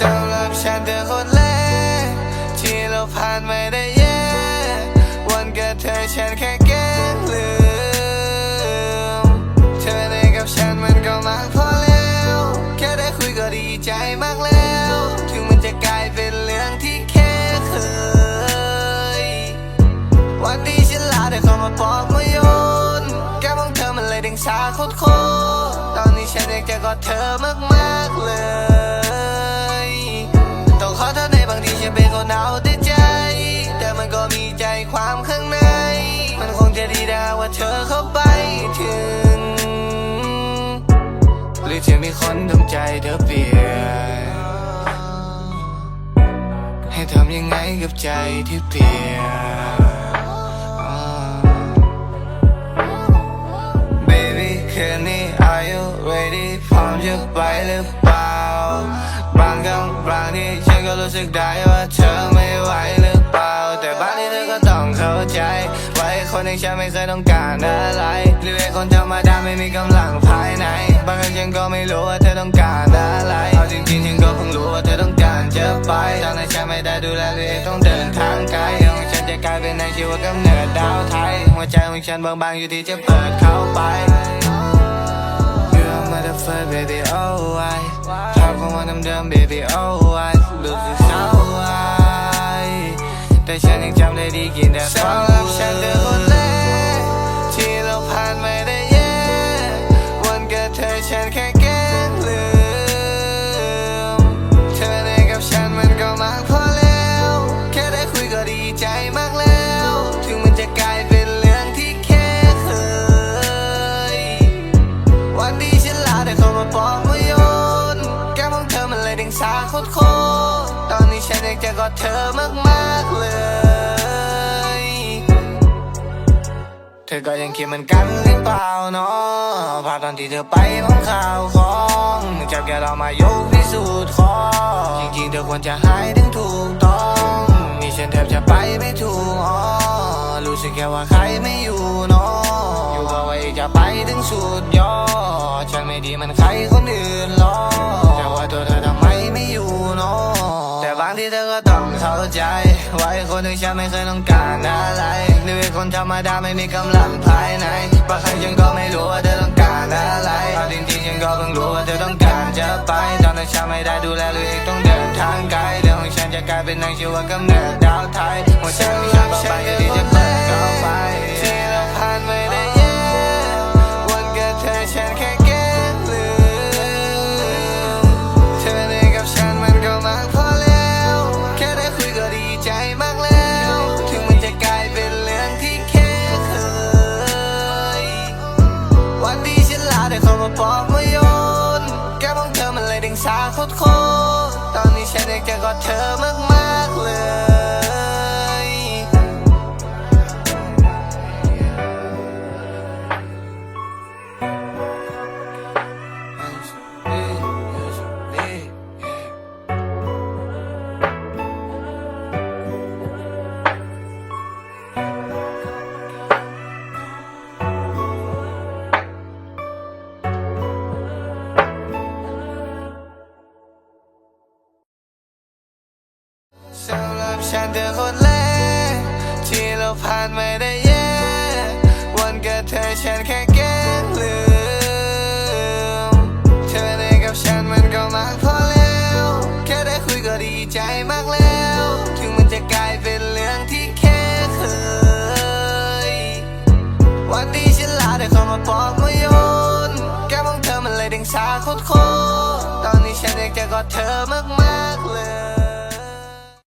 สำหรับฉันเธอคนแรกที่เราผ่านไม่ได้แย่วันเกิดเธอฉันแค่แก้ลืมเธอได้กับฉันมันก็มากพอแล้ว แค่ได้คุยก็ดีใจมากแล้ว ถึงมันจะกลายเป็นเรื่องที่แค่เคย วันที่ฉันลาเธอเข้ามาปอกมาโยนแก้มองเธอมันเลยดึงสาโคตรตอนนี้ฉันอยากจะกอดเธอมากๆเลย ทษในบางทีฉันเป็นคนเอาแต่ใจ แต่มันก็มีใจความข้างใน มันคงจะดีดาว่าเธอเข้าไปถึง หรือจะมีคนทำใจเธอเปลี่ยน ให้ทำยังไงกับใจที่เปลี่ยน Baby คืนนี้ Are you ready พร้อมจะไปหรือเล่า บางครั้งบางทีฉันก็รู้สึกได้ว่าเธอไม่ไหวหรือเปล่า แต่บางทีเธอก็ต้องเข้าใจไอ้คนอย่างฉันไม่เคยต้องการอะไรหรือไอ้คนธรรมดาไม่มีกำลังภายใน บางครั้งฉันก็ไม่รู้ว่าเธอต้องการอะไร เอาจริงๆฉันก็เพิ่งรู้ว่าเธอต้องการจะไปตอนนั้นฉันไม่ได้ดูแลหรือเองต้องเดินทางไกลของฉันจะกลายเป็นในชีวิตกำเนิดดาวไทยหัวใจของฉันบางๆอยู่ที่จะเปิดเข้าไป แต่ฉันยังจำได้ดีกินแต่สำหรับฉันเธอคนแรกที่เราผ่านไม่ได้แย่วันเกิดเธอฉันแค่ ยดึงสาโคตรโคตรตอนนี้ฉันอยากจะกอดเธอมากๆเลย เธอก็ยังคิดเหมือนกันหรือเปล่าเนาะภาพตอนที่เธอไปของข่าวของจับแกเรามายกพิสูจน์ของจริงๆเธอควรจะหายถึงถูกต้องนี่ฉันแทบจะไปไม่ถูกอ๋อรู้สึกแค่ว่าใครไม่อยู่เนาะอยู่ก็ไว้จะไปถึงสุดยอดฉันไม่ดีมันใครคนอื่นหรอก คนที่ฉันไม่เคยต้องการอะไรหรือไอ้คนธรรมดาไม่มีกำลังภายในบางครั้งฉันก็ไม่รู้ว่าเธอต้องการอะไรเอาจริงๆฉันก็เพิ่งรู้ว่าเธอต้องการจะไปตอนนั้นฉันไม่ได้ดูแลหรือเองต้องเดินทางไกลเรื่องของฉันจะกลายเป็นนางชีวกำเนิดดาวไทยหัวใจของฉันบางไปก็ที่จะเปิดก็ไป นลาได้เข้ามาบอกมาโยนแก้มของเธอมันเลยดึงสาโคตรโคตรตอนนี้ฉันอยากจะกอดเธอมาก ฉันเธอคนแรกที่เราผ่านไม่ได้แย่วันเกิดเธอฉันแค่แกล้งลืมเธอได้กับฉันมันก็มากพอแล้ว แค่ได้คุยก็ดีใจมากแล้ว ถึงมันจะกลายเป็นเรื่องที่แค่เคย วันที่ฉันลาได้เข้ามาบอกมาโยนแก้มของเธอมันเลยดึงสาโคตรโคตรตอนนี้ฉันอยากจะกอดเธอมากๆเลย